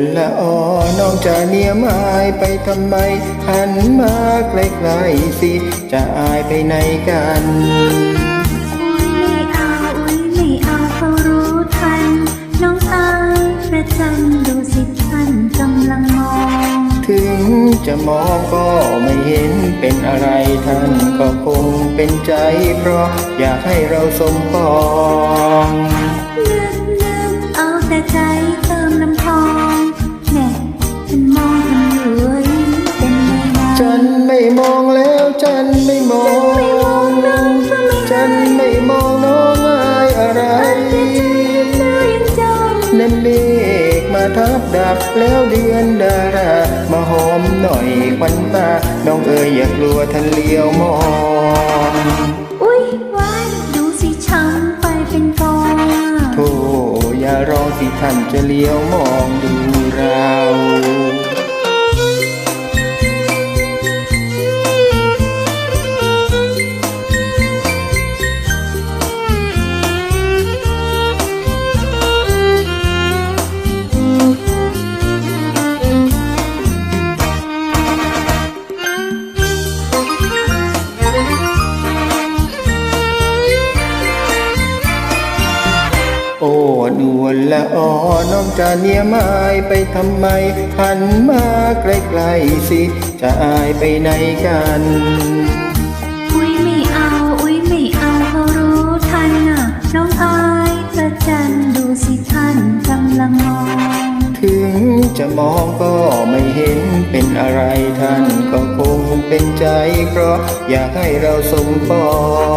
นละอ่อน้องจะเนียมายไปทำไมหันมาใกล้ๆสิ จะอายไปไหนกันไม่เอาไม่เอาเขารู้ทันน้องอายประจันดูสิท่านกำลังมองถึงจะมองก็ไม่เห็นเป็นอะไรท่านก็คงเป็นใจ เพราะอยากให้เราสมปอง นะฉันไม่มองแล้วฉันไม่มอง ฉันไม่มองน้องอายอะไรเธอยังจ้องนั่นเมฆมาทับดับแล้วเดือนดารา มาหอมหน่อยควันตา น้องเอ๋ยอย่ากลัวท่านเลี้ยวมองอุ้ยว้ายดูสิช้ำไปเป็นกองโธ่อย่ารอที่ท่านจะเลี้ยวมองดูเรา โอ้นวลละอ่อน้องจะเนียมายไปทำไม หันมาใกล้ๆสิ จะอายไปไหนกันอุ้ยไม่เอาอุ้ยไม่เอาเขารู้ทันน่ะน้องอายประจันดูสิท่านกำลังมอง ถึงจะมองก็ไม่เห็นเป็นอะไรท่านก็คงเป็นใจ เพราะอยากให้เราสมปอง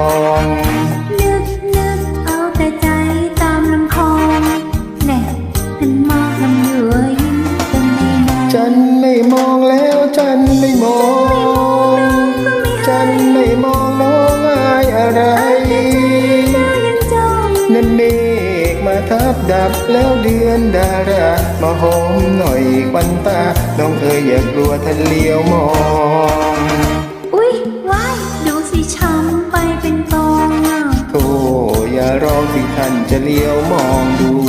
ฆมาทับดับแล้วเดือนดารา มาหอมหน่อยควันตา น้องเอ๋ยอย่ากลัวท่านเลี้ยวมอง อุ้ยว้ายดูสิช้ำไปเป็นกองอะโธ่อย่ารอที่ท่านจะเลี้ยวมองดูเรา